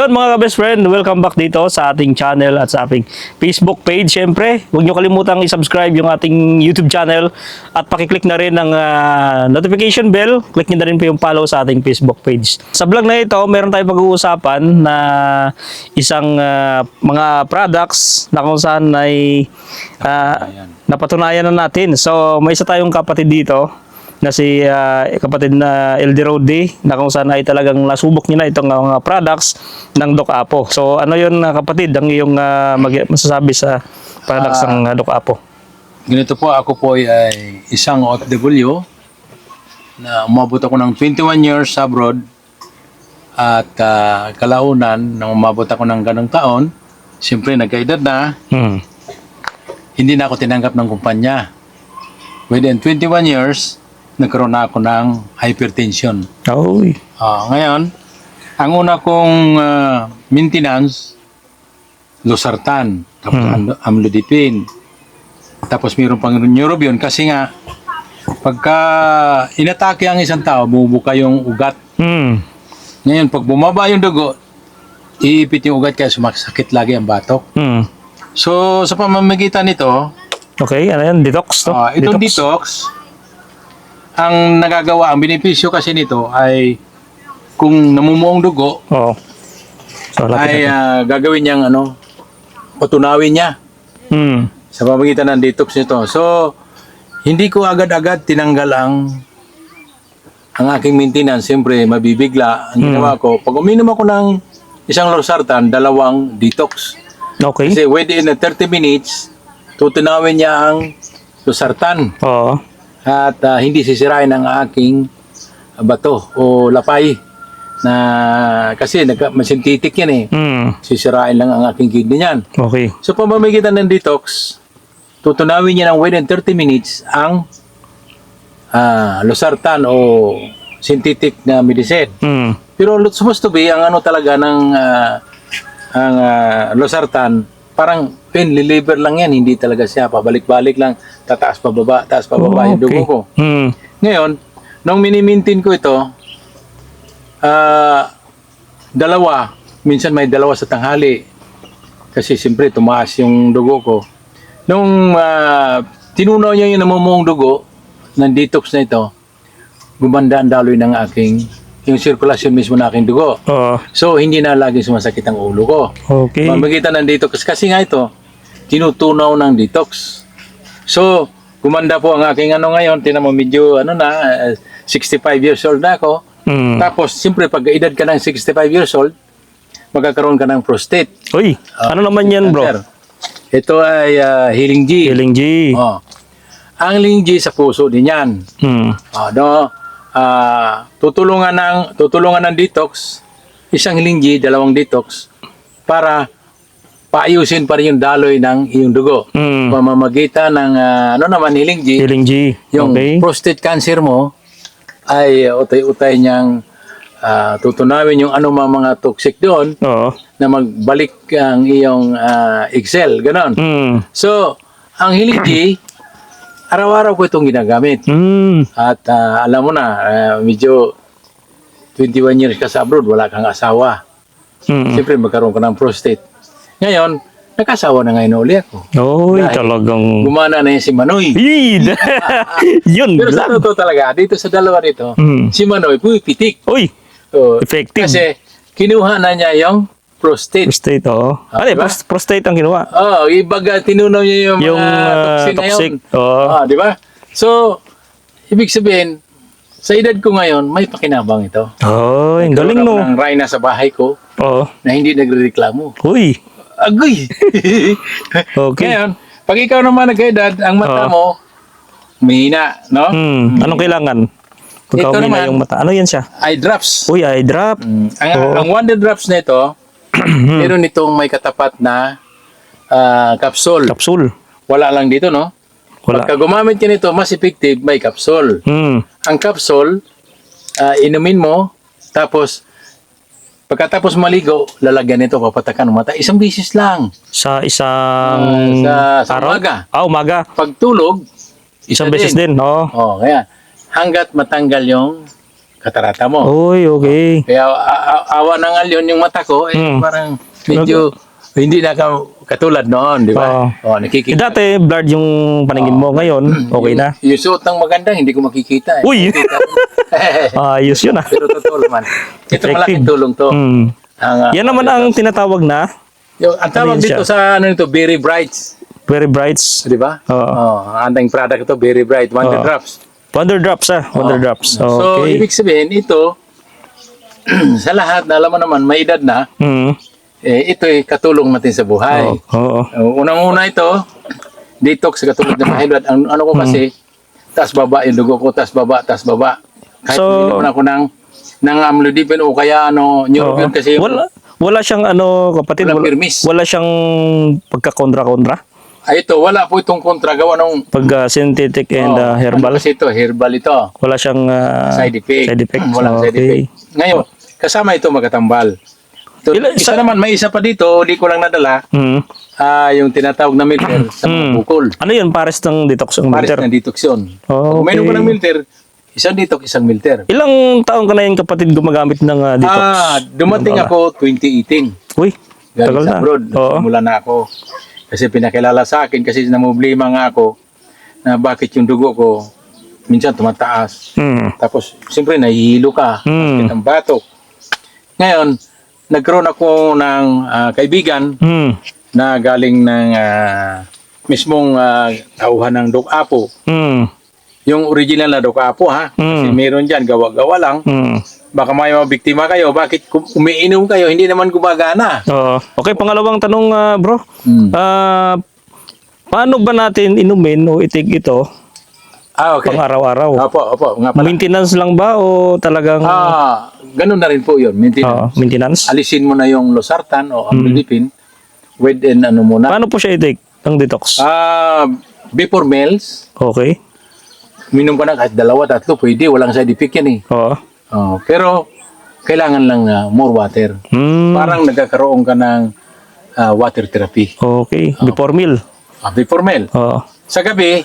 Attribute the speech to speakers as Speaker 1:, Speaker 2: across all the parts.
Speaker 1: Yun mga best friend, welcome back dito sa ating channel at sa ating Facebook page. Siyempre, huwag nyo kalimutang i-subscribe yung ating YouTube channel at pakiclick na rin ng ah, notification bell. Click nyo na rin po yung follow sa ating Facebook page. Sa vlog na ito, meron tayong pag-uusapan na isang ah, mga products na kung saan ay ah, napatunayan na natin. So, may isa tayong kapatid dito na si ah, kapatid na LD Rodi na kung saan ay talagang nasubok niya na itong ah, mga products ng Doc Apo. So ano yun ah, kapatid ang iyong mag- masasabi sa products ng ah, Doc Apo?
Speaker 2: Ganito po, ako po ay isang OFW na umabot ako ng 21 years abroad at ah, kalaunan nang umabot ako ng ganong taon, siyempre nagkaedad na,
Speaker 1: Hmm.
Speaker 2: hindi na ako tinanggap ng kumpanya. Within 21 years, nagkaroon na ako ng hypertension.
Speaker 1: Oy.
Speaker 2: Ah, ngayon, ang una kong ah, maintenance, losartan, tapos am- amlodipine, tapos mayroon pang neurobion kasi nga, pagka inatake ang isang tao, bumubuka yung ugat.
Speaker 1: Hmm.
Speaker 2: Ngayon, pag bumaba yung dugo, iipit yung ugat kaya sumasakit lagi ang batok.
Speaker 1: Hmm.
Speaker 2: So, sa pamamagitan nito,
Speaker 1: Okay, ano yan? Detox to?
Speaker 2: Ah, itong detox. Ang nagagawa, ang benepisyo kasi nito ay kung namumuong dugo,
Speaker 1: Oo. So, lapit
Speaker 2: ay
Speaker 1: natin.
Speaker 2: ah, gagawin niyang ano, patunawin niya
Speaker 1: Hmm.
Speaker 2: sa pamamagitan ng detox nito. So, hindi ko agad-agad tinanggal ang ang aking maintenance. Siyempre, mabibigla. Ang ginawa ko, pag uminom ako ng isang losartan, dalawang detox.
Speaker 1: Okay.
Speaker 2: Kasi within na 30 minutes, tutunawin niya ang losartan
Speaker 1: Oo.
Speaker 2: At ah, hindi sisirain ang aking bato o lapay na kasi nagka, synthetic yan eh.
Speaker 1: Hmm.
Speaker 2: Sisirain lang ang aking kidney niyan.
Speaker 1: Okay.
Speaker 2: So pamamagitan ng detox, tutunawin niya ng within 30 minutes ang ah, losartan o synthetic na medicine.
Speaker 1: Hmm.
Speaker 2: Pero supposed to be, ang ano talaga ng ah, ang ah, losartan, parang pain reliever lang yan, hindi talaga siya. Pabalik-balik lang, tataas pababa, taas pababa yung dugo ko.
Speaker 1: Hmm.
Speaker 2: Ngayon, nung minimintin ko ito, ah, dalawa, minsan may dalawa sa tanghali. Kasi siyempre tumaas yung dugo ko. Nung ah, tinunaw niya yung namumuong dugo ng detox na ito, gumanda ang daloy ng aking, yung sirkulasyon mismo ng aking dugo.
Speaker 1: Oo.
Speaker 2: So, hindi na lagi sumasakit ang ulo ko.
Speaker 1: Okay.
Speaker 2: Pamagitan ng detox. Kasi nga ito, tinutunaw ng detox. So, gumanda po ang aking ano ngayon. Tinan mo, medyo ano na, eh, 65 years old na ako.
Speaker 1: Hmm.
Speaker 2: Tapos, siyempre, pag edad ka ng 65 years old, magkakaroon ka ng prostate.
Speaker 1: Uy, ano naman yan bro?
Speaker 2: Ito ay ah, healing G.
Speaker 1: Healing G.
Speaker 2: Oh. Ang healing G sa puso din yan.
Speaker 1: Hmm.
Speaker 2: Ah, no, ah, tutulungan ng tutulungan ng detox, isang healing G, dalawang detox para paayusin pa rin yung daloy ng iyong dugo.
Speaker 1: Hmm.
Speaker 2: Pamamagitan ng ah, ano naman Healing G. yung
Speaker 1: Okay.
Speaker 2: prostate cancer mo ay utay-utay niyang ah, tutunawin yung anumang mga toxic doon
Speaker 1: Oo.
Speaker 2: na magbalik ang iyong ah, Excel, ganon.
Speaker 1: Hmm.
Speaker 2: So, ang healing G, araw-araw ko itong ginagamit.
Speaker 1: Hmm.
Speaker 2: At ah, alam mo na, ah, medyo 21 years ka sa abroad, wala kang asawa.
Speaker 1: Hmm.
Speaker 2: Siyempre, magkaroon ka ng prostate. Ngayon, nakasawa na ngayon uli ako.
Speaker 1: Oy,
Speaker 2: Dahil-
Speaker 1: talagang...
Speaker 2: Gumana na yan si Manoy.
Speaker 1: Yid! Yun.
Speaker 2: Pero sa totoo talaga, dito sa dalawa rito,
Speaker 1: Hmm.
Speaker 2: si Manoy, pumipitik.
Speaker 1: Uy,
Speaker 2: So,
Speaker 1: effective.
Speaker 2: kasi, kinuha na niya yung prostate.
Speaker 1: prostate, oo.
Speaker 2: Ah,
Speaker 1: ano,
Speaker 2: diba?
Speaker 1: pros- prostate ang ginawa.
Speaker 2: Oh, ibaga, tinunaw niya yung,
Speaker 1: Yung ah,
Speaker 2: toxin na
Speaker 1: toxic.
Speaker 2: yun.
Speaker 1: Oo.
Speaker 2: Ah, di ba? So, ibig sabihin, sa edad ko ngayon, may pakinabang ito.
Speaker 1: Oh, ang galing no.
Speaker 2: ako ng rhino sa bahay ko
Speaker 1: Oo.
Speaker 2: na hindi nagrereklamo.
Speaker 1: Uy.
Speaker 2: Agoy!
Speaker 1: Okay.
Speaker 2: Ngayon, pag ikaw naman nagkaedad, ang mata
Speaker 1: Oo.
Speaker 2: mo, mahina, no?
Speaker 1: Hmm. Anong kailangan? Pagka
Speaker 2: Ito naman.
Speaker 1: yung mata. Ano yan siya?
Speaker 2: Eye drops.
Speaker 1: Uy, eye drop.
Speaker 2: Mm. Ang,
Speaker 1: Oo.
Speaker 2: ang Wonder Drops na ito, meron itong may katapat na ah, capsule.
Speaker 1: Capsule.
Speaker 2: Wala lang dito, no?
Speaker 1: Wala.
Speaker 2: Pagka gumamit ka nito, mas effective, may capsule.
Speaker 1: Hmm.
Speaker 2: Ang capsule, ah, inumin mo, tapos, pagkatapos maligo, lalagyan nito, papatakan ng mata. Isang bisis lang.
Speaker 1: Sa isang
Speaker 2: Ah, sa- sa
Speaker 1: araw?
Speaker 2: umaga.
Speaker 1: Ah, umaga.
Speaker 2: Pagtulog,
Speaker 1: Isang
Speaker 2: isa
Speaker 1: beses din. Oo.
Speaker 2: Oh, kaya hanggat matanggal yung katarata mo.
Speaker 1: Uy, okay.
Speaker 2: Kaya a- a- awa ng alyon yung mata ko, eh,
Speaker 1: Hmm.
Speaker 2: parang medyo hindi na ka, katulad noon, di ba? Oh,
Speaker 1: Eh,
Speaker 2: nakikita.
Speaker 1: dati, blurred yung paningin mo. Ngayon, okay na.
Speaker 2: Yung suot ng maganda, hindi ko makikita. Eh.
Speaker 1: Uy! Ayos yun ah.
Speaker 2: Pero totoo naman. Ito
Speaker 1: Effective.
Speaker 2: malaking tulong to.
Speaker 1: Hmm.
Speaker 2: Ang, ah,
Speaker 1: Yan naman ang tinatawag na
Speaker 2: yung, ang tawag
Speaker 1: Ano yun
Speaker 2: dito sa ano nito, Berry Brights.
Speaker 1: very brights.
Speaker 2: Di ba?
Speaker 1: Oo.
Speaker 2: Oh, ang ating product ito, Berry Bright, Wonder
Speaker 1: Oo.
Speaker 2: Drops.
Speaker 1: Wonder drops ah. Wonder
Speaker 2: Oo.
Speaker 1: drops.
Speaker 2: So,
Speaker 1: Okay.
Speaker 2: ibig sabihin, ito, sa lahat, na alam mo naman, may edad na,
Speaker 1: Hmm.
Speaker 2: eh, ito ay katulong natin sa buhay.
Speaker 1: Oo. Oo.
Speaker 2: Uh, Unang-una ito, detox sa katulad ng high blood. Ang ano ko kasi, taas baba yung dugo ko, taas baba, taas baba. Kahit
Speaker 1: So-
Speaker 2: so, ako ng, ng amlodipine o kaya ano, neurobion
Speaker 1: Oo.
Speaker 2: kasi yung,
Speaker 1: wala wala siyang ano kapatid
Speaker 2: Walang
Speaker 1: wala,
Speaker 2: permis.
Speaker 1: wala siyang pagkakontra-kontra
Speaker 2: ay ito, wala po itong kontra gawa ng
Speaker 1: pag uh, synthetic and
Speaker 2: Oh,
Speaker 1: uh, herbal
Speaker 2: Ano kasi ito, herbal ito.
Speaker 1: wala siyang uh,
Speaker 2: side effect.
Speaker 1: side effect
Speaker 2: Walang side
Speaker 1: okay.
Speaker 2: effect. Ngayon, kasama ito magkatambal. Ito,
Speaker 1: Ilan-
Speaker 2: isa
Speaker 1: sa-
Speaker 2: naman, may isa pa dito, di ko lang nadala,
Speaker 1: Hmm.
Speaker 2: ah yung tinatawag na milter sa mga
Speaker 1: Hmm.
Speaker 2: bukol.
Speaker 1: ano yun pares ng detox ang
Speaker 2: Pares
Speaker 1: milter
Speaker 2: na detox yun.
Speaker 1: Oh,
Speaker 2: Kung mayroon ka
Speaker 1: okay.
Speaker 2: ng milter, isang detox, isang milter.
Speaker 1: ilang taon ka na yung kapatid gumagamit ng uh, detox
Speaker 2: Ah, dumating
Speaker 1: ba?
Speaker 2: ako 2018.
Speaker 1: uy
Speaker 2: Galing
Speaker 1: tagal
Speaker 2: sa abroad.
Speaker 1: oo
Speaker 2: Simula na ako. Kasi pinakilala sa akin kasi namumblima nga ako na bakit yung dugo ko minsan tumataas.
Speaker 1: hmm.
Speaker 2: Tapos, siyempre, nahihilo ka. Bakit ang batok? Ngayon, nagkaroon ako ng ah, kaibigan
Speaker 1: Hmm.
Speaker 2: na galing ng ah, mismong uh, tauhan ng Dok Apo.
Speaker 1: Hmm.
Speaker 2: Yung original na Dok Apo, ha? Kasi
Speaker 1: Hmm.
Speaker 2: meron dyan, gawa-gawa lang.
Speaker 1: Hmm.
Speaker 2: Baka may mga biktima kayo. Bakit kum- umiinom kayo? Hindi naman gumagana.
Speaker 1: Oo. okay pangalawang tanong ah, bro
Speaker 2: Hmm.
Speaker 1: Ah, paano ba natin inumin o itig ito
Speaker 2: Ah, okay.
Speaker 1: pang araw-araw
Speaker 2: Opo, opo. Nga pala.
Speaker 1: maintenance lang ba o talagang
Speaker 2: Ah, ganun na rin po yun.
Speaker 1: Oo,
Speaker 2: Maintenance.
Speaker 1: maintenance
Speaker 2: Alisin mo na yung losartan o
Speaker 1: Hmm.
Speaker 2: amlodipine with and ano muna.
Speaker 1: paano po siya itig ang detox
Speaker 2: Ah, before meals,
Speaker 1: okay
Speaker 2: minom ka na kahit dalawa, tatlo, pwede. Walang side effect yan eh.
Speaker 1: oo
Speaker 2: Oh, pero, kailangan lang ah, more water.
Speaker 1: Hmm.
Speaker 2: Parang nagkakaroon ka ng ah, water therapy.
Speaker 1: okay before meal
Speaker 2: Ah, before meal.
Speaker 1: oo
Speaker 2: Sa gabi,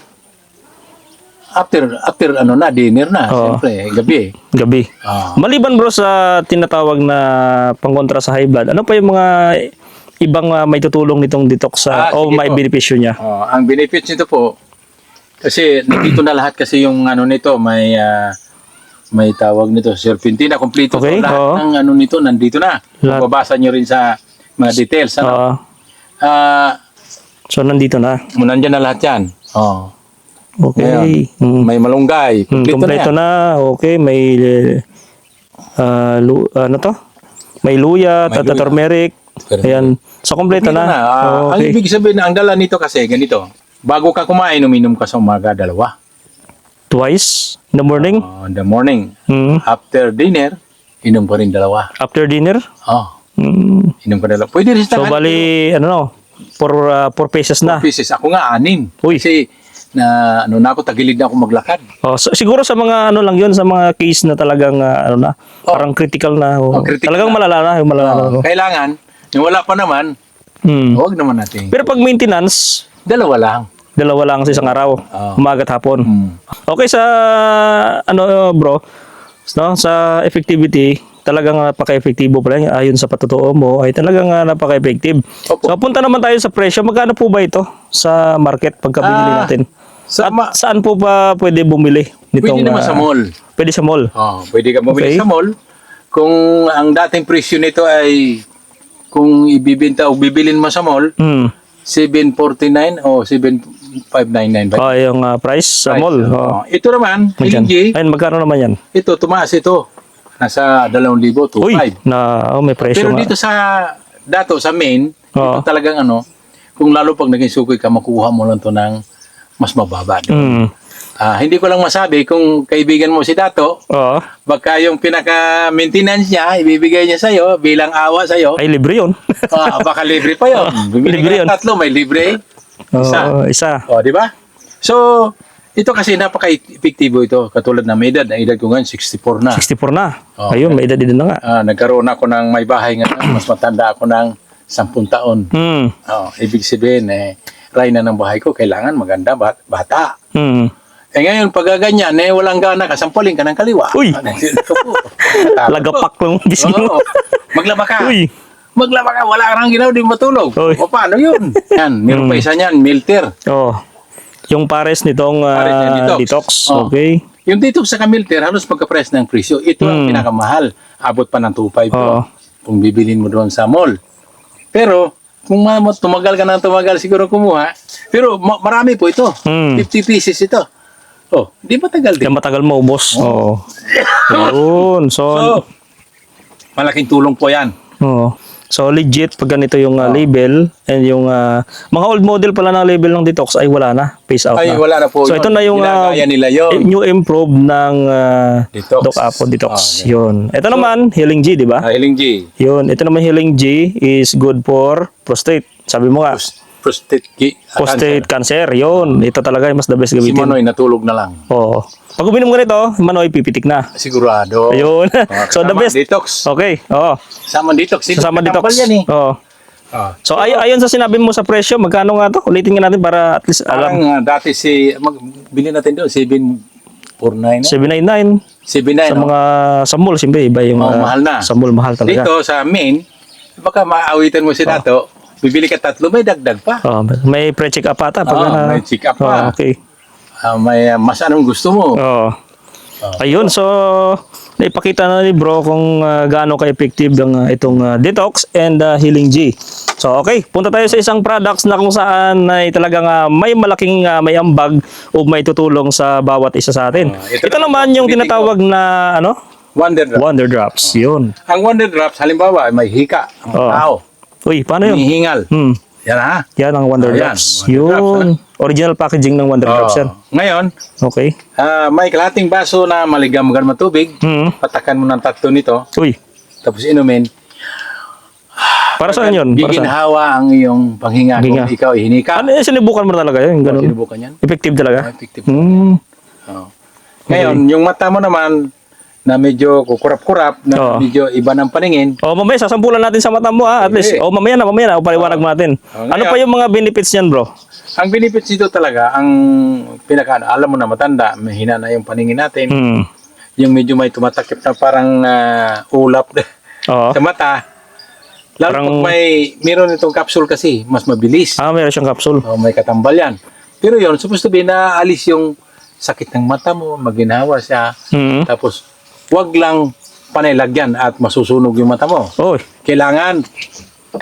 Speaker 2: after, after ano na, dinner na.
Speaker 1: Oo.
Speaker 2: Siyempre, gabi.
Speaker 1: gabi
Speaker 2: Ah.
Speaker 1: maliban bro sa tinatawag na pangkontra sa high blood ano pa yung mga ibang ah, may tutulong nitong detox
Speaker 2: Ah,
Speaker 1: sa o
Speaker 2: sige
Speaker 1: may
Speaker 2: po.
Speaker 1: benepisyo niya
Speaker 2: Oh, ang benefits nito po, kasi nandito na lahat kasi yung ano nito, may ah, may tawag nito, serpentina, kompleto
Speaker 1: Okay,
Speaker 2: to. Lahat
Speaker 1: oo.
Speaker 2: ng ano nito, nandito na.
Speaker 1: Lahat.
Speaker 2: Mababasa nyo rin sa mga details. Ano?
Speaker 1: Oo.
Speaker 2: Ah,
Speaker 1: so nandito na
Speaker 2: nandyan na lahat yan. Oh.
Speaker 1: okay Hmm.
Speaker 2: May malunggay. Kompleto,
Speaker 1: kompleto
Speaker 2: na.
Speaker 1: na, Okay, may ah, lu- ano to? May luya,
Speaker 2: May
Speaker 1: tata
Speaker 2: luya.
Speaker 1: turmeric. Ayan. So kompleto
Speaker 2: Kompleto
Speaker 1: na.
Speaker 2: Ah, Ang
Speaker 1: okay.
Speaker 2: ibig sabihin, ang dala nito kasi, ganito. Bago ka kumain, uminom ka sa umaga, dalawa.
Speaker 1: Twice in the morning.
Speaker 2: Oh, in the morning.
Speaker 1: Hmm.
Speaker 2: After dinner, inom ka rin dalawa.
Speaker 1: After dinner.
Speaker 2: Oh,
Speaker 1: Hmm.
Speaker 2: inom ka dalawa. Pwede rin sa
Speaker 1: So bali ano no? For uh, for pesos na.
Speaker 2: pieces. Ako nga, anim.
Speaker 1: Uy.
Speaker 2: Kasi, na, ano na ako, tagilid na ako maglakad.
Speaker 1: Oh, so, siguro sa mga ano lang 'yun sa mga case na talagang ah, ano na, parang critical na. oh.
Speaker 2: Oh, critical
Speaker 1: talagang
Speaker 2: na.
Speaker 1: malala na, yung malala na.
Speaker 2: Oh,
Speaker 1: oh.
Speaker 2: kailangan, yung wala pa naman,
Speaker 1: Hmm.
Speaker 2: huwag naman natin.
Speaker 1: Pero pag maintenance,
Speaker 2: Dalawa lang.
Speaker 1: Dalawa lang sa isang araw,
Speaker 2: Oh.
Speaker 1: umaga at hapon.
Speaker 2: Hmm.
Speaker 1: Okay sa ano bro, no, sa effectivity, talagang napaka-effektibo pala yan. ayon sa patutuo mo ay talagang ah, napaka-effective.
Speaker 2: Opo.
Speaker 1: So punta naman tayo sa presyo. Magkano po ba ito sa market pagkabili
Speaker 2: Ah,
Speaker 1: natin?
Speaker 2: Sa,
Speaker 1: At saan po pa pwede bumili nitong
Speaker 2: pwede naman
Speaker 1: ah,
Speaker 2: sa mall.
Speaker 1: Pwede sa mall.
Speaker 2: Oh, pwede ka bumili
Speaker 1: Okay.
Speaker 2: sa mall. Kung ang dating presyo nito ay kung ibibenta o bibilin mo sa mall,
Speaker 1: Hmm.
Speaker 2: 749 o 7599 ba?
Speaker 1: Oh, yung ah, price sa
Speaker 2: Price.
Speaker 1: mall. Oh.
Speaker 2: Oh, Ito naman. Hilingi,
Speaker 1: Ayun, magkano naman yan?
Speaker 2: ito, tumaas ito. Nasa 2,000 to
Speaker 1: Uy,
Speaker 2: 5.
Speaker 1: na oh, may presyo
Speaker 2: Pero
Speaker 1: nga.
Speaker 2: dito sa dato sa main,
Speaker 1: Oo.
Speaker 2: ito talagang ano, kung lalo pag naging sukoy ka, makuha mo lang to ng mas mababa.
Speaker 1: Hmm.
Speaker 2: Ah, hindi ko lang masabi kung kaibigan mo si Dato,
Speaker 1: Oo.
Speaker 2: baka yung pinaka-maintenance niya, ibibigay niya sa'yo bilang awa sa'yo,
Speaker 1: Ay, libre yun.
Speaker 2: ah, baka libre pa yun. Bumili
Speaker 1: libre yun.
Speaker 2: tatlo, may libre. Isa.
Speaker 1: Oo, isa.
Speaker 2: O, di ba? So, ito kasi napaka-epektibo ito. Katulad na may edad. Ang edad ko ngayon, 64 na.
Speaker 1: 64 na.
Speaker 2: Oo.
Speaker 1: Ayun, may edad-edad na nga.
Speaker 2: Ah, nagkaroon ako ng may bahay ngayon. Mas matanda ako ng 10 taon.
Speaker 1: Hmm.
Speaker 2: Oh, ibig sabihin, eh, ray na ng bahay ko, kailangan maganda, bat- bata.
Speaker 1: Hmm.
Speaker 2: Eh ngayon, pag ganyan, eh, walang gana, kasampalin ka ng kaliwa.
Speaker 1: Uy! Lagapak lang gising mo.
Speaker 2: Oo. Maglaba ka.
Speaker 1: Uy.
Speaker 2: Maglaba ka, wala ka nang ginaw, di matulog.
Speaker 1: Uy.
Speaker 2: O paano yun? Yan, meron pa isa niyan, milter.
Speaker 1: Oh. Yung pares nitong ah,
Speaker 2: Pares niya, detox.
Speaker 1: detox.
Speaker 2: Oh.
Speaker 1: Okay.
Speaker 2: Yung detox sa milter, halos magka-price ng presyo. Ito ang
Speaker 1: Hmm.
Speaker 2: pinakamahal. Abot pa ng 2.5
Speaker 1: Oo.
Speaker 2: kung bibilin mo doon sa mall. Pero, kung ma- mo- tumagal ka ng tumagal, siguro kumuha. Pero ma- marami po ito.
Speaker 1: Hmm.
Speaker 2: 50 pieces ito. Oh, di matagal din.
Speaker 1: Kaya matagal maubos. Oo. Yun. So,
Speaker 2: So, malaking tulong po yan.
Speaker 1: oo. So legit pag ganito yung ah, label and yung ah, mga old model pala ng label ng detox ay wala na. Phase out
Speaker 2: Ay,
Speaker 1: na.
Speaker 2: wala na po
Speaker 1: So
Speaker 2: yun.
Speaker 1: ito na yung
Speaker 2: Ginagaya nila yun.
Speaker 1: new improve ng ah,
Speaker 2: Detox.
Speaker 1: Doc Apo Detox.
Speaker 2: Ah,
Speaker 1: Yun. Ito naman Healing G, di ba?
Speaker 2: Ah, Healing G.
Speaker 1: Yun. Ito naman Healing G is good for prostate. Sabi mo nga,
Speaker 2: Prostate G. ah,
Speaker 1: prostate cancer. Yun. Ito talaga yung mas the best
Speaker 2: Si
Speaker 1: gamitin.
Speaker 2: Manoy natulog na lang.
Speaker 1: Oo. Pag uminom ka nito, manoy pipitik na.
Speaker 2: Sigurado.
Speaker 1: Ayun. So the
Speaker 2: kasama
Speaker 1: best.
Speaker 2: Detox.
Speaker 1: Okay. Oo.
Speaker 2: Sama detox. Ito,
Speaker 1: Kasama
Speaker 2: katambal
Speaker 1: detox.
Speaker 2: Yan, eh.
Speaker 1: Oo.
Speaker 2: Ah.
Speaker 1: So ay ayon sa sinabi mo sa presyo, magkano nga to? Ulitin nga natin para at least
Speaker 2: Parang
Speaker 1: alam.
Speaker 2: ah, dati si, mag, bilhin natin doon, 749.
Speaker 1: 799
Speaker 2: 79.
Speaker 1: sa
Speaker 2: no?
Speaker 1: mga sa mall, siyempre iba yung
Speaker 2: Oh,
Speaker 1: ah,
Speaker 2: mahal na.
Speaker 1: Sa mall mahal talaga.
Speaker 2: Dito sa main, baka maawitan mo si Dato, bibili ka tatlo, may dagdag pa.
Speaker 1: Oh, may pre-check up ata pag
Speaker 2: Oo,
Speaker 1: ah,
Speaker 2: may check up
Speaker 1: oh,
Speaker 2: pa.
Speaker 1: okay.
Speaker 2: Ah, may ah, mas anong gusto mo.
Speaker 1: Oh.
Speaker 2: Oh.
Speaker 1: Ayun, so naipakita na ni bro kung ah, gaano ka-effective ang ah, itong ah, detox and ah, healing G. So okay, punta tayo sa isang products na kung saan ay talagang ah, may malaking ah, may ambag o may tutulong sa bawat isa sa atin.
Speaker 2: Ah,
Speaker 1: ito,
Speaker 2: ito
Speaker 1: naman yung tinatawag na ano?
Speaker 2: Wonder Drop.
Speaker 1: Wonder Drops. Yun.
Speaker 2: Ang Wonder Drops, halimbawa, may hika ang
Speaker 1: Oh.
Speaker 2: tao.
Speaker 1: Uy, paano yun?
Speaker 2: Hinihingal.
Speaker 1: Hmm.
Speaker 2: Yan ha.
Speaker 1: Yan ang Wonder
Speaker 2: Ayan,
Speaker 1: Drops.
Speaker 2: Wonder Drops,
Speaker 1: Yun. Original packaging ng Wonder Drops yan.
Speaker 2: Oh. Ngayon,
Speaker 1: Okay.
Speaker 2: ah, may kalating baso na maligam-gam na tubig.
Speaker 1: Hmm.
Speaker 2: Patakan mo ng tatlo nito.
Speaker 1: Uy,
Speaker 2: Tapos inumin.
Speaker 1: para saan yun? Para saan?
Speaker 2: Giginhawa ang iyong panghinga
Speaker 1: Panghinga.
Speaker 2: kung ikaw ay hinika.
Speaker 1: Ano, sinubukan mo talaga yun? Ganun.
Speaker 2: Sinubukan yan.
Speaker 1: Effective talaga?
Speaker 2: Effective.
Speaker 1: Hmm.
Speaker 2: Oo. Ngayon, yung mata mo naman na medyo kukurap-kurap, na
Speaker 1: Oo.
Speaker 2: medyo iba ng paningin,
Speaker 1: O mamaya sasampulan natin sa mata mo ha, at least.
Speaker 2: Sige.
Speaker 1: O mamaya na, mamaya na, o paliwanag mo natin.
Speaker 2: O,
Speaker 1: Ano
Speaker 2: ngayon-
Speaker 1: pa yung mga benefits niyan, bro?
Speaker 2: ang benefits dito talaga, ang pinaka, alam mo na matanda, mahina na yung paningin natin,
Speaker 1: Hmm.
Speaker 2: yung medyo may tumatakip na parang ah, ulap
Speaker 1: Oo.
Speaker 2: sa mata. Lalo
Speaker 1: Parang-
Speaker 2: pag may, meron itong capsule kasi, mas mabilis.
Speaker 1: Ah, meron siyang capsule.
Speaker 2: O, may katambal yan. Pero yun, supposed to be na alis yung sakit ng mata mo, maginawa siya,
Speaker 1: Hmm.
Speaker 2: tapos wag lang panay lagyan at masusunog yung mata mo.
Speaker 1: Oy,
Speaker 2: Kailangan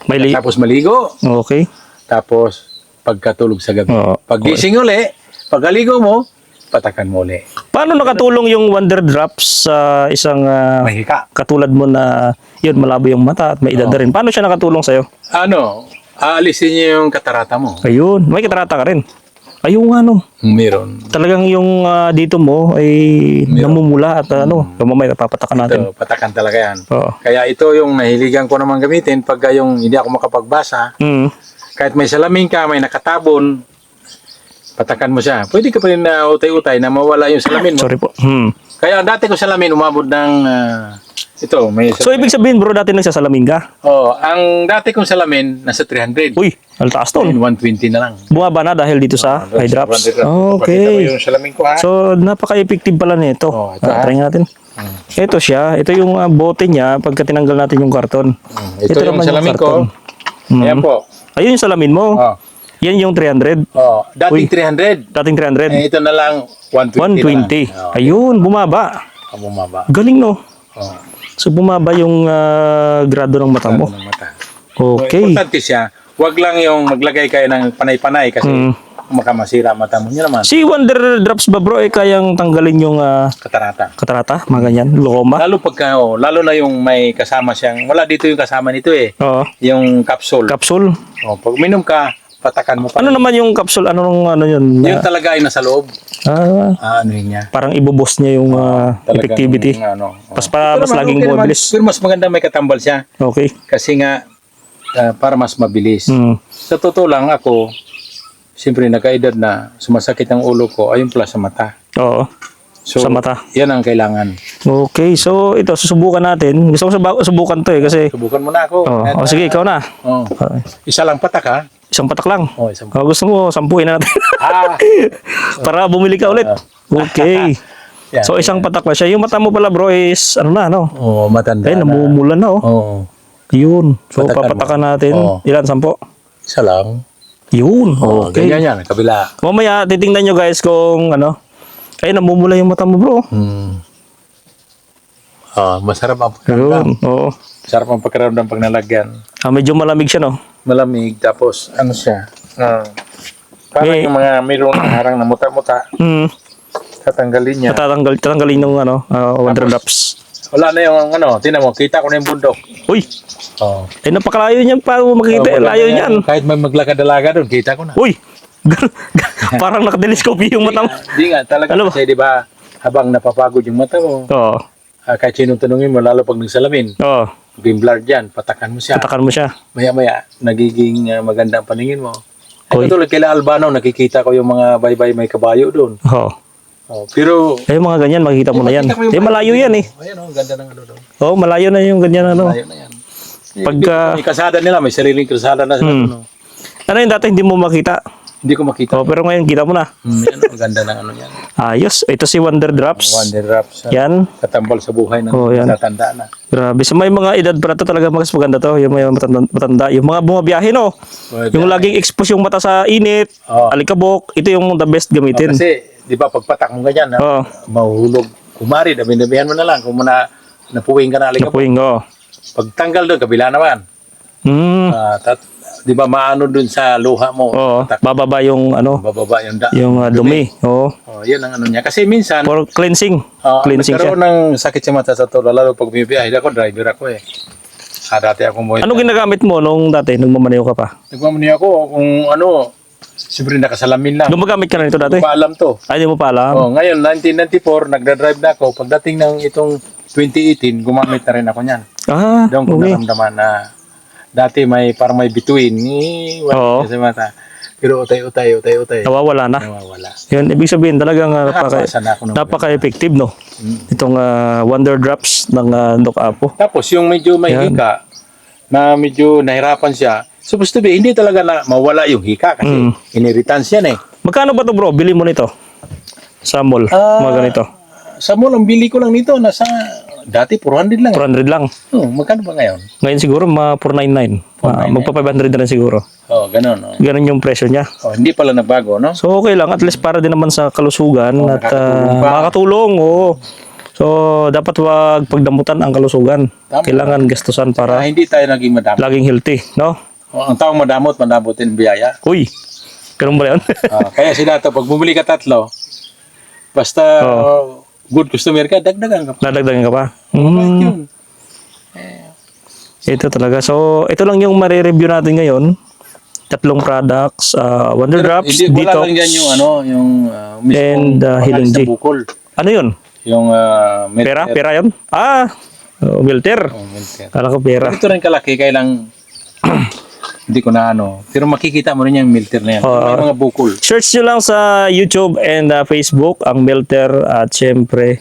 Speaker 1: may li...
Speaker 2: tapos maligo,
Speaker 1: Okay.
Speaker 2: tapos pagkatulog sa gabi.
Speaker 1: Oo.
Speaker 2: Paggising uli, pagkaligo mo, patakan mo uli.
Speaker 1: Paano nakatulong yung Wonder Drops sa isang ah,
Speaker 2: Mahika.
Speaker 1: katulad mo na yun, malabo yung mata at may edad na rin. Paano siya nakatulong sa'yo?
Speaker 2: Ano, aalisin niyo yung katarata mo.
Speaker 1: Ayun, may katarata ka rin. Ayun nga no.
Speaker 2: Meron.
Speaker 1: Talagang yung ah, dito mo ay namumula at ano, mamaya napapatakan natin.
Speaker 2: Ito, patakan talaga yan.
Speaker 1: Oo.
Speaker 2: Kaya ito yung nahiligan ko naman gamitin pagka yung hindi ako makapagbasa,
Speaker 1: Hmm.
Speaker 2: kahit may salamin ka, may nakatabon, patakan mo siya. Pwede ka pa rin na utay-utay na mawala yung salamin mo.
Speaker 1: Sorry po. Hmm.
Speaker 2: Kaya ang dati ko salamin umabot ng ah, ito, may
Speaker 1: So ibig sabihin bro, dati nagsasalamin ka?
Speaker 2: Oh, ang dati kong salamin nasa 300.
Speaker 1: Uy, ang taas
Speaker 2: Ngayon,
Speaker 1: ton.
Speaker 2: 120 na lang.
Speaker 1: Bumaba na dahil dito sa eye drops.
Speaker 2: Pakita mo
Speaker 1: Okay.
Speaker 2: yung salamin ko ha.
Speaker 1: So napaka-effective pala nito.
Speaker 2: Oh, ito,
Speaker 1: Ah,
Speaker 2: ha?
Speaker 1: try natin. Ito siya, ito yung ah, bote niya pagka tinanggal natin yung karton.
Speaker 2: Mm, ito, yung
Speaker 1: naman
Speaker 2: salamin ko.
Speaker 1: karton. Mm.
Speaker 2: Ayan po.
Speaker 1: Ayun yung salamin mo.
Speaker 2: Oh.
Speaker 1: Yan yung 300.
Speaker 2: Oh, dating 300.
Speaker 1: Dating 300.
Speaker 2: Eh, ito na lang 120.
Speaker 1: 120.
Speaker 2: Na lang. Oh,
Speaker 1: Ayun, bumaba.
Speaker 2: ang bumaba.
Speaker 1: Galing no.
Speaker 2: Oh,
Speaker 1: So bumaba yung ah, grado ng mata mo.
Speaker 2: ng mata. So,
Speaker 1: Okay.
Speaker 2: importante siya. Huwag lang yung maglagay kayo ng panay-panay kasi
Speaker 1: Mm.
Speaker 2: makamasira mata mo niya naman.
Speaker 1: Si Wonder Drops ba bro, eh kayang tanggalin yung ah,
Speaker 2: Katarata.
Speaker 1: katarata, mga ganyan, loma.
Speaker 2: Lalo pagka, oh, lalo na yung may kasama siyang, wala dito yung kasama nito eh.
Speaker 1: Oo.
Speaker 2: Yung capsule.
Speaker 1: Capsule.
Speaker 2: oh, pag uminom ka, patakan mo pa.
Speaker 1: Ano naman yung capsule? Ano nung ano yun?
Speaker 2: Yun talaga ay nasa loob.
Speaker 1: Ah,
Speaker 2: Ah, ano yun niya.
Speaker 1: parang ibubos niya yung ah,
Speaker 2: Talagang,
Speaker 1: effectivity.
Speaker 2: Ano, oh.
Speaker 1: Mas para
Speaker 2: Pero
Speaker 1: mas
Speaker 2: naman,
Speaker 1: laging
Speaker 2: okay naman. Pero mas maganda may katambal siya.
Speaker 1: Okay.
Speaker 2: Kasi nga, ah, para mas mabilis.
Speaker 1: Hmm.
Speaker 2: Sa totoo lang ako, siyempre nagkaedad na, sumasakit ang ulo ko, ayun pala sa mata.
Speaker 1: Oo.
Speaker 2: So,
Speaker 1: sa mata.
Speaker 2: Yan ang kailangan.
Speaker 1: Okay, so ito, susubukan natin. Gusto ko subukan to eh kasi...
Speaker 2: Subukan mo na ako.
Speaker 1: Oh,
Speaker 2: At,
Speaker 1: oh sige, ikaw na.
Speaker 2: oh,
Speaker 1: Okay.
Speaker 2: isa lang patak ha.
Speaker 1: Isang patak lang.
Speaker 2: Oh, isang
Speaker 1: Oh, gusto mo, sampuin na natin.
Speaker 2: Ah,
Speaker 1: Para bumili ka ulit. Okay.
Speaker 2: yan.
Speaker 1: So isang patak na siya. Yung mata mo pala bro is ano na no?
Speaker 2: Oh, matanda
Speaker 1: Ay,
Speaker 2: na.
Speaker 1: namumulan na oh.
Speaker 2: Oh,
Speaker 1: Yun. So
Speaker 2: Patakan mo.
Speaker 1: papatakan natin.
Speaker 2: Oo.
Speaker 1: Ilan? Sampo?
Speaker 2: isa lang.
Speaker 1: Yun.
Speaker 2: Oh,
Speaker 1: Okay.
Speaker 2: ganyan yan, kabila.
Speaker 1: Mamaya titingnan nyo guys kung ano. Ay, namumula yung mata mo bro.
Speaker 2: Hmm. Ah, masarap ang pakiramdam.
Speaker 1: Oo.
Speaker 2: Masarap ang pakiramdam pag nalagyan.
Speaker 1: Ah, medyo malamig siya no?
Speaker 2: Malamig, tapos ano siya? Ah, parang
Speaker 1: May-
Speaker 2: yung mga mayroong harang na muta-muta,
Speaker 1: Hmm.
Speaker 2: tatanggalin niya.
Speaker 1: Tatanggal, tatanggalin ng ano, uh, wonder drops.
Speaker 2: Wala na yung ano, tinan mo, kita ko na yung bundok.
Speaker 1: Uy,
Speaker 2: Oh.
Speaker 1: eh napakalayo niyan para mo makikita.
Speaker 2: Oh, wala
Speaker 1: layo
Speaker 2: na yan.
Speaker 1: niyan.
Speaker 2: Kahit may maglakad-alaga doon, kita ko na.
Speaker 1: Uy, parang nakateleskopyo yung mata mo.
Speaker 2: Hindi nga, talaga
Speaker 1: Ano
Speaker 2: kasi di ba, habang napapagod yung mata mo,
Speaker 1: Oo.
Speaker 2: ah, kahit sinong tanungin mo, lalo pag nagsalamin,
Speaker 1: Oo.
Speaker 2: bimblard dyan, patakan mo siya.
Speaker 1: Patakan mo siya.
Speaker 2: Maya-maya, nagiging ah, maganda ang paningin mo. Ay,
Speaker 1: Oy.
Speaker 2: katulad kila Albano, nakikita ko yung mga baybay may kabayo doon.
Speaker 1: Oo.
Speaker 2: Oh, pero,
Speaker 1: Eh, mga ganyan, makikita mo na yan.
Speaker 2: yung
Speaker 1: Eh, malayo yan eh.
Speaker 2: ayan oh, ganda ng ano doon.
Speaker 1: Oo, malayo na yung ganyan ano.
Speaker 2: Malayo na yan.
Speaker 1: Pagka-
Speaker 2: May kasada nila, may sariling kasada na sila.
Speaker 1: Hmm.
Speaker 2: ano.
Speaker 1: Ano yung dati hindi mo makita?
Speaker 2: Hindi ko makita.
Speaker 1: Oh, pero ngayon kita mo na.
Speaker 2: Hmm, yan, oh, ganda ng ano yan.
Speaker 1: Ayos. Ito si Wonder Drops.
Speaker 2: Wonder Drops. ah,
Speaker 1: Yan.
Speaker 2: Katambal sa buhay ng
Speaker 1: Oh, yan.
Speaker 2: tatanda na.
Speaker 1: Grabe. So may mga edad para to talaga mas maganda to. Yung may matanda, matanda. Yung mga bumabiyahe no.
Speaker 2: Bumabiyahe.
Speaker 1: Yung laging expose yung mata sa init,
Speaker 2: Oh.
Speaker 1: alikabok. Ito yung the best gamitin.
Speaker 2: Kasi, di ba, pagpatak mo ganyan,
Speaker 1: Oo.
Speaker 2: oh. mahuhulog. Kumari, dami-damihan mo na lang. Kung muna, napuwing ka na alikabok.
Speaker 1: Kapuing, oh.
Speaker 2: Pagtanggal doon, kabila naman.
Speaker 1: Hmm.
Speaker 2: Ah, tat, di ba, maano doon sa luha mo.
Speaker 1: Oo. Bababa yung ano,
Speaker 2: bababa yung da.
Speaker 1: yung uh, dumi. Oo.
Speaker 2: Oh, yan ang ano niya. Kasi minsan,
Speaker 1: For cleansing.
Speaker 2: Ah,
Speaker 1: cleansing siya.
Speaker 2: nagkaroon ng sakit sa mata sa tolo, lalo pag bumibiyahe ako, driver ako eh. Ah, dati ako mo.
Speaker 1: Ano ginagamit mo nung dati, nung mamanayo ka pa?
Speaker 2: Nagmamuni ako kung ano, siyempre nakasalamin lang.
Speaker 1: Gumagamit ka na nito dati?
Speaker 2: Hindi pa alam to.
Speaker 1: Ay, di mo pa alam.
Speaker 2: Oh, ngayon, 1994, nagda-drive na ako. Pagdating ng itong 2018, gumamit na rin ako niyan.
Speaker 1: Ah,
Speaker 2: Doon ko
Speaker 1: okay.
Speaker 2: naramdaman na dati may parang may bituin. Eh,
Speaker 1: Oo.
Speaker 2: wala sa mata. Pero utay-utay, utay-utay.
Speaker 1: Nawawala na.
Speaker 2: Nawawala.
Speaker 1: Yun, ibig sabihin talagang uh, napaka,
Speaker 2: ako ng
Speaker 1: napaka-effective, no?
Speaker 2: Mm.
Speaker 1: Itong uh, Wonder Drops ng uh, Doc Apo.
Speaker 2: Tapos yung medyo may
Speaker 1: Yan.
Speaker 2: hika, na medyo nahirapan siya, supposed to be, hindi talaga na mawala yung hika kasi
Speaker 1: Mm.
Speaker 2: inheritance yan eh.
Speaker 1: Magkano ba to bro? Bili mo nito? Sa mall.
Speaker 2: Ah.
Speaker 1: mga ganito.
Speaker 2: Sa mall, ang bili ko lang nito, nasa, dati 400 lang. eh.
Speaker 1: 400 lang.
Speaker 2: Oh, magkano ba ngayon?
Speaker 1: Ngayon siguro mga 499. Uh, magpa 500 na rin siguro.
Speaker 2: Oh, ganun. Oh.
Speaker 1: Ganun yung presyo niya.
Speaker 2: Oh, hindi pala nagbago, no?
Speaker 1: So okay lang. At least para din naman sa kalusugan
Speaker 2: Oh,
Speaker 1: at uh,
Speaker 2: pa.
Speaker 1: makakatulong. Oo. So dapat wag pagdamutan ang kalusugan.
Speaker 2: Tama.
Speaker 1: Kailangan gastusan
Speaker 2: Para
Speaker 1: para
Speaker 2: hindi tayo naging madamot.
Speaker 1: laging healthy. No?
Speaker 2: Oh, ang taong madamot, madamotin biyaya.
Speaker 1: Uy, ganun ba yun?
Speaker 2: Ah, kaya sila to, pag bumili ka tatlo, basta
Speaker 1: Oh.
Speaker 2: Good customer ka, dagdagan ka pa.
Speaker 1: Dadagdagan ka pa?
Speaker 2: Yun?
Speaker 1: ito talaga. So ito lang yung mare-review natin ngayon. Tatlong products, uh, Wonder Drops,
Speaker 2: Hindi,
Speaker 1: Detox.
Speaker 2: lang yan yung ano, yung uh,
Speaker 1: And, uh, Healing G.
Speaker 2: bukol.
Speaker 1: Ano yun?
Speaker 2: Yung uh,
Speaker 1: Pera? Pera yun? Ah, uh, Wilter.
Speaker 2: Oh,
Speaker 1: Kala ko pera.
Speaker 2: Ito rin kalaki, kaya lang hindi ko na ano. Pero makikita mo rin yung milter na yan.
Speaker 1: Oo.
Speaker 2: May mga bukol.
Speaker 1: Search nyo lang sa YouTube and uh, Facebook ang Melter at syempre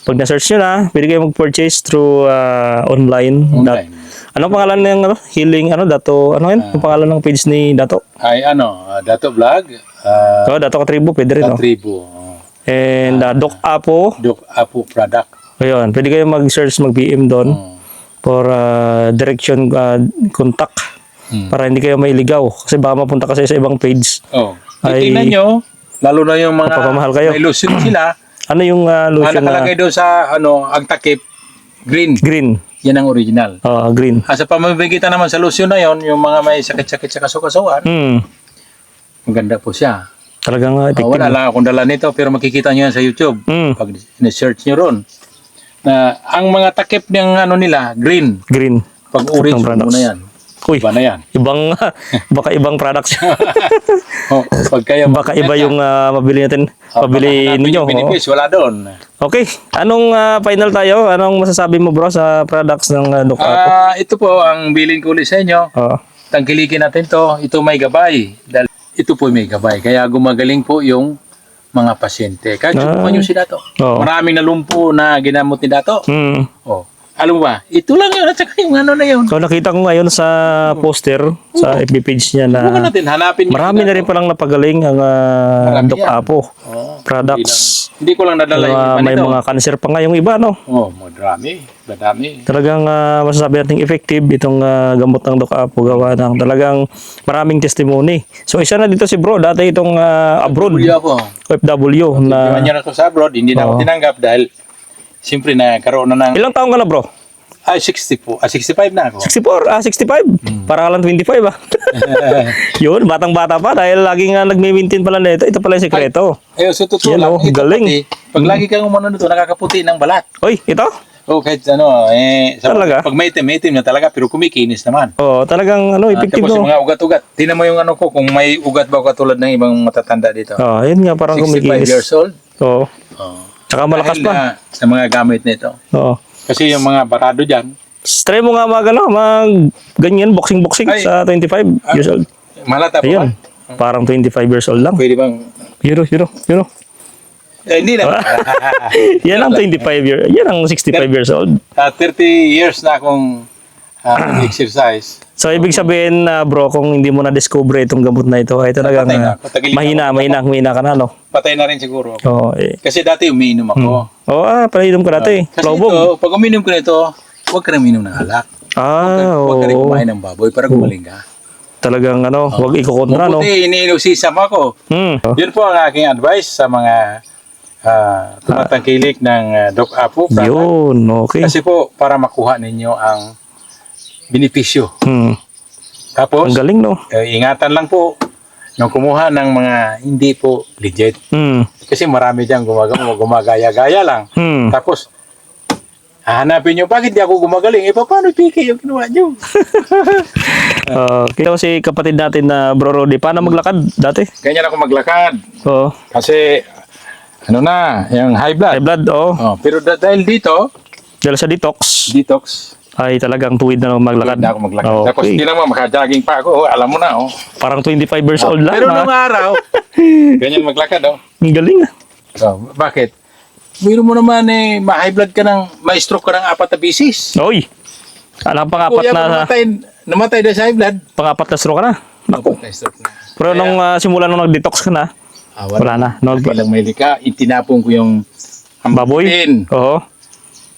Speaker 1: pag na-search nyo na, pwede kayo mag-purchase through uh, online. Dat-
Speaker 2: Online.
Speaker 1: anong pangalan ng ano? Healing, ano? Dato, ano yun? Ang pangalan ng page ni Dato?
Speaker 2: Ay ano, uh, Dato Vlog, uh,
Speaker 1: Oh, Dato Katribo, pwede rin, no?
Speaker 2: Tribu, uh,
Speaker 1: And uh, Doc Apo,
Speaker 2: Doc Apu Product.
Speaker 1: ayun, pwede kayo mag-search, mag-PM doon
Speaker 2: Hmm.
Speaker 1: for uh, direction uh, contact
Speaker 2: Hmm.
Speaker 1: para hindi kayo mailigaw. Kasi baka mapunta kasi sa ibang page.
Speaker 2: Oh,
Speaker 1: Ay-
Speaker 2: titingnan nyo, lalo na yung mga
Speaker 1: Mapapamahal kayo.
Speaker 2: may lotion sila,
Speaker 1: Ano yung uh,
Speaker 2: ang
Speaker 1: lotion na
Speaker 2: nakalagay doon sa ano, ang takip, green,
Speaker 1: green?
Speaker 2: yan ang original.
Speaker 1: Oh, green.
Speaker 2: Ah, sa pamamagitan naman sa lotion na yon, yung mga may sakit-sakit sa kasukasuan,
Speaker 1: Hmm.
Speaker 2: maganda po siya.
Speaker 1: Talagang uh,
Speaker 2: Oh,
Speaker 1: effective.
Speaker 2: wala lang akong dala nito, pero makikita nyo yan sa YouTube.
Speaker 1: Mm,
Speaker 2: Pag search nyo ron, na ang mga takip ng ano nila, green,
Speaker 1: green.
Speaker 2: pag orange,
Speaker 1: Ng products.
Speaker 2: mo na yan.
Speaker 1: Uy,
Speaker 2: Iba na yan.
Speaker 1: ibang baka ibang products.
Speaker 2: Oh, pag kaya
Speaker 1: baka iba yung ah, mabili natin,
Speaker 2: Oh,
Speaker 1: mabili
Speaker 2: baka hanapin
Speaker 1: ninyo.
Speaker 2: yung benefits, wala doon.
Speaker 1: Okay, anong ah, final tayo? Anong masasabi mo bro sa products ng uh, Doc Apo?
Speaker 2: Ah, ito po ang bilin ko ulit sa inyo.
Speaker 1: Oo.
Speaker 2: Tangkilikin natin to. Ito may gabay. Dahil ito po may gabay. Kaya gumagaling po yung mga pasyente. Kahit
Speaker 1: Ah.
Speaker 2: subukan nyo si Dato.
Speaker 1: Oo.
Speaker 2: Maraming nalumpo na ginamot ni Dato.
Speaker 1: Hmm.
Speaker 2: Oh. Alam mo ba, ito lang yun at saka yung ano na yun.
Speaker 1: So nakita ko ngayon sa poster, sa FB page niya na
Speaker 2: natin, hanapin
Speaker 1: marami na rin palang napagaling ang uh,
Speaker 2: Marami
Speaker 1: Doc
Speaker 2: yan.
Speaker 1: Apo
Speaker 2: Oo.
Speaker 1: products.
Speaker 2: Hindi ko lang nadala
Speaker 1: Mga-
Speaker 2: yung iba
Speaker 1: may
Speaker 2: nito.
Speaker 1: mga cancer pa nga yung iba, no?
Speaker 2: Oh, madami. Madami.
Speaker 1: Talagang ah, masasabi natin effective itong ah, gamot ng Doc Apo gawa ng talagang maraming testimony. So isa na dito si bro, dati itong ah, abroad,
Speaker 2: Huli ako.
Speaker 1: OFW na
Speaker 2: niya na ako sa abroad, hindi na ako tinanggap dahil siyempre na karoon na ng...
Speaker 1: ilang taong ka na bro?
Speaker 2: Ay, 60 po. Ah, 65 na ako.
Speaker 1: 64, ah 65.
Speaker 2: Hmm.
Speaker 1: Para lang 25 ah. Yun, batang-bata pa dahil laging nga nagme-maintain pala nito. Ito pala yung sekreto.
Speaker 2: Eh, so totoo
Speaker 1: Yan,
Speaker 2: lang.
Speaker 1: oh,
Speaker 2: ito
Speaker 1: galing.
Speaker 2: pati, pag lagi kang umano nito, nakakaputi ng balat.
Speaker 1: Oy, ito?
Speaker 2: Oh, kahit ano, eh, sa,
Speaker 1: Talaga?
Speaker 2: pag may itim, may itim na talaga, pero kumikinis naman.
Speaker 1: Oh, talagang ano,
Speaker 2: Ah,
Speaker 1: effective
Speaker 2: tapos yung
Speaker 1: no.
Speaker 2: mga ugat-ugat. Tingnan mo yung ano ko, kung may ugat ba katulad ng ibang matatanda dito.
Speaker 1: Oh, yun nga parang
Speaker 2: 65
Speaker 1: kumikinis.
Speaker 2: years old.
Speaker 1: Oo.
Speaker 2: Oh.
Speaker 1: Tsaka malakas
Speaker 2: Dahil
Speaker 1: pa.
Speaker 2: na sa mga gamit nito.
Speaker 1: Oo.
Speaker 2: Kasi yung mga barado dyan,
Speaker 1: Try mo nga mag, ano, mag ganyan, boxing-boxing
Speaker 2: Ay.
Speaker 1: sa 25 years old.
Speaker 2: malata pa
Speaker 1: Ayun.
Speaker 2: ba?
Speaker 1: Parang 25 years old lang.
Speaker 2: Pwede bang...
Speaker 1: Euro, euro, euro.
Speaker 2: Eh, hindi na.
Speaker 1: Yan ang 25 years. Yan ang 65 years old.
Speaker 2: Ah, 30 years na akong ah, exercise.
Speaker 1: So, ibig sabihin na bro, kung hindi mo na-discover itong gamot na ito, ay talagang
Speaker 2: Patay na
Speaker 1: ah, mahina,
Speaker 2: ako.
Speaker 1: mahina, mahina ka na, no?
Speaker 2: Patay na rin siguro. ako.
Speaker 1: Oo, eh.
Speaker 2: Kasi dati umiinom ako.
Speaker 1: Oo, ah, palinom ka dati.
Speaker 2: Kasi
Speaker 1: Lobog.
Speaker 2: ito, pag uminom ko nito, huwag ka na uminom ng alak.
Speaker 1: Ah,
Speaker 2: Huwag ka rin
Speaker 1: oo.
Speaker 2: kumain ng baboy para gumaling ka.
Speaker 1: Talagang ano, huwag ikukontra, no?
Speaker 2: Mabuti, iniinusisam ako.
Speaker 1: Hmm.
Speaker 2: Yun po ang aking advice sa mga ah, tumatangkilik ng ah, Doc Apo. product.
Speaker 1: Yun, okay.
Speaker 2: Kasi po, para makuha ninyo ang benepisyo.
Speaker 1: Hmm.
Speaker 2: Tapos,
Speaker 1: Ang galing, no?
Speaker 2: eh, ingatan lang po nung kumuha ng mga hindi po legit.
Speaker 1: Hmm.
Speaker 2: Kasi marami dyan gumagawa, gumagaya-gaya lang.
Speaker 1: Hmm.
Speaker 2: Tapos, hahanapin nyo, bakit di ako gumagaling? Eh, paano piki yung ginawa nyo?
Speaker 1: Uh, kita ko si kapatid natin na Bro Rodi. Paano maglakad dati?
Speaker 2: Ganyan ako maglakad.
Speaker 1: Oo.
Speaker 2: Kasi, ano na, yung high blood.
Speaker 1: High blood, oo.
Speaker 2: Oh, pero da- dahil dito,
Speaker 1: Dahil sa detox,
Speaker 2: detox,
Speaker 1: ay talagang tuwid na maglakad.
Speaker 2: na ako maglakad. Tapos,
Speaker 1: Okay.
Speaker 2: hindi naman makajogging pa ako. Oh, alam mo na, oh.
Speaker 1: Parang 25 years old lang.
Speaker 2: Pero
Speaker 1: ha?
Speaker 2: nung araw, ganyan maglakad, oh.
Speaker 1: Ang galing. ah.
Speaker 2: So, bakit? Biro mo naman eh, ma-high blood ka ng, ma-stroke ka ng apat na bisis.
Speaker 1: Oy. Alam pangapat
Speaker 2: Kuya,
Speaker 1: na
Speaker 2: namatay, namatay na sa high blood.
Speaker 1: pangapat na stroke ka na. Naku.
Speaker 2: Na.
Speaker 1: Pero nung ah, simula nung nag-detox ka na,
Speaker 2: Ah,
Speaker 1: wala na. Nag
Speaker 2: Bilang may lika, itinapon ko yung
Speaker 1: baboy.
Speaker 2: hambutin,
Speaker 1: Oo.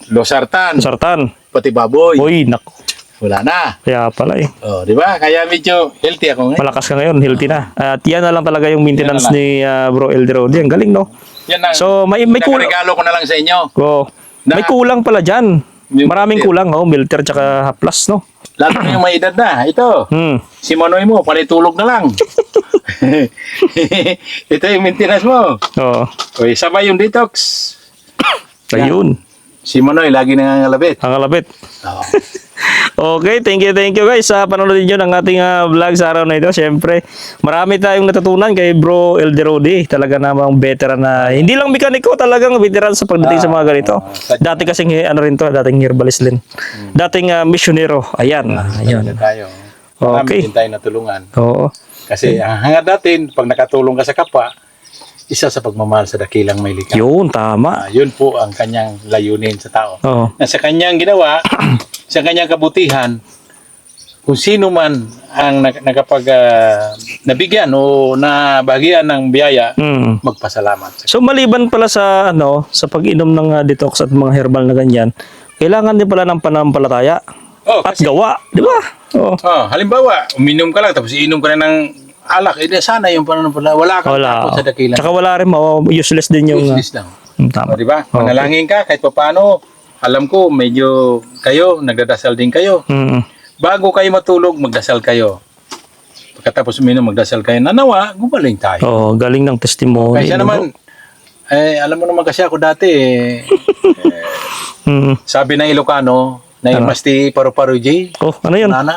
Speaker 2: losartan,
Speaker 1: Sartan.
Speaker 2: Pati baboy.
Speaker 1: Uy, naku.
Speaker 2: Wala na.
Speaker 1: Kaya pala eh.
Speaker 2: Oh, di ba? Kaya medyo healthy ako ngayon.
Speaker 1: Malakas ka ngayon, healthy na. At yan na lang talaga yung maintenance
Speaker 2: na
Speaker 1: ni ah, Bro Elderodi. Ang galing, no?
Speaker 2: Yan ang
Speaker 1: So, may, may kulang.
Speaker 2: regalo ko na lang sa inyo.
Speaker 1: Oh,
Speaker 2: Na-
Speaker 1: may kulang pala dyan. Maraming kulang, oh. Milter tsaka haplas, no?
Speaker 2: Lalo na yung may edad na. Ito,
Speaker 1: Hmm.
Speaker 2: si Manoy mo, palitulog na lang. Ito yung maintenance mo.
Speaker 1: Oo.
Speaker 2: O, sabay yung detox.
Speaker 1: Ayun.
Speaker 2: Si Manoy, lagi nangangalabit.
Speaker 1: Ang kalapit.
Speaker 2: Oo.
Speaker 1: Okay, thank you, thank you guys sa panonood niyo ng ating ah, vlog sa araw na ito. Siyempre, marami tayong natutunan kay Bro Elderodi. Talaga namang veteran na, hindi lang mekaniko, talagang veteran sa pagdating sa mga ganito. Dati kasing, eh, ano rin to, dating herbalist din. Dating ah, misyonero. Ayan. Ayan.
Speaker 2: Ano tayo. Marami
Speaker 1: Okay.
Speaker 2: din tayo natulungan.
Speaker 1: Oo.
Speaker 2: Kasi ang hangad natin, pag nakatulong ka sa kapwa, isa sa pagmamahal sa dakilang may likha.
Speaker 1: Yun, tama.
Speaker 2: Ah, yun po ang kanyang layunin sa tao.
Speaker 1: Oo.
Speaker 2: Na sa kanyang ginawa, sa kanyang kabutihan, kung sino man ang nak- nakapag ah, nabigyan o nabagyan ng biyaya,
Speaker 1: Mm.
Speaker 2: magpasalamat.
Speaker 1: So maliban pala sa ano, sa pag-inom ng ah, detox at mga herbal na ganyan, kailangan din pala ng panampalataya
Speaker 2: Oh,
Speaker 1: at
Speaker 2: kasi,
Speaker 1: gawa, di ba? Oo.
Speaker 2: oh, halimbawa, uminom ka lang tapos iinom ka na ng alak, eh sana yung pananampalataya. Wala kang
Speaker 1: Wala.
Speaker 2: takot sa dakilang.
Speaker 1: Tsaka wala rin, oh, useless din yung... ah,
Speaker 2: Useless lang.
Speaker 1: mm,
Speaker 2: O,
Speaker 1: tama.
Speaker 2: di ba? Manalangin ka kahit paano. Alam ko, medyo kayo, nagdadasal din kayo.
Speaker 1: Mm.
Speaker 2: Bago kayo matulog, magdasal kayo. Pagkatapos uminom, magdasal kayo. Nanawa, gumaling tayo.
Speaker 1: Oh, galing ng testimony.
Speaker 2: Kaysa naman, eh, alam mo naman kasi ako dati, eh,
Speaker 1: bro? Mm.
Speaker 2: sabi ng Ilocano, na
Speaker 1: Ano?
Speaker 2: imasti paru-paru J.
Speaker 1: Oh, ano yun?
Speaker 2: Wala na.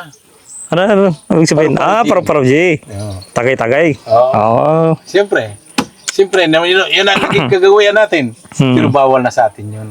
Speaker 1: Ano, ano? Ano ibig sabihin? Ah,
Speaker 2: G. Oo.
Speaker 1: Tagay-tagay. Oo.
Speaker 2: Siyempre. Siyempre, yun, yun ang naging kagawayan natin.
Speaker 1: Hmm.
Speaker 2: Pero bawal na sa atin yun.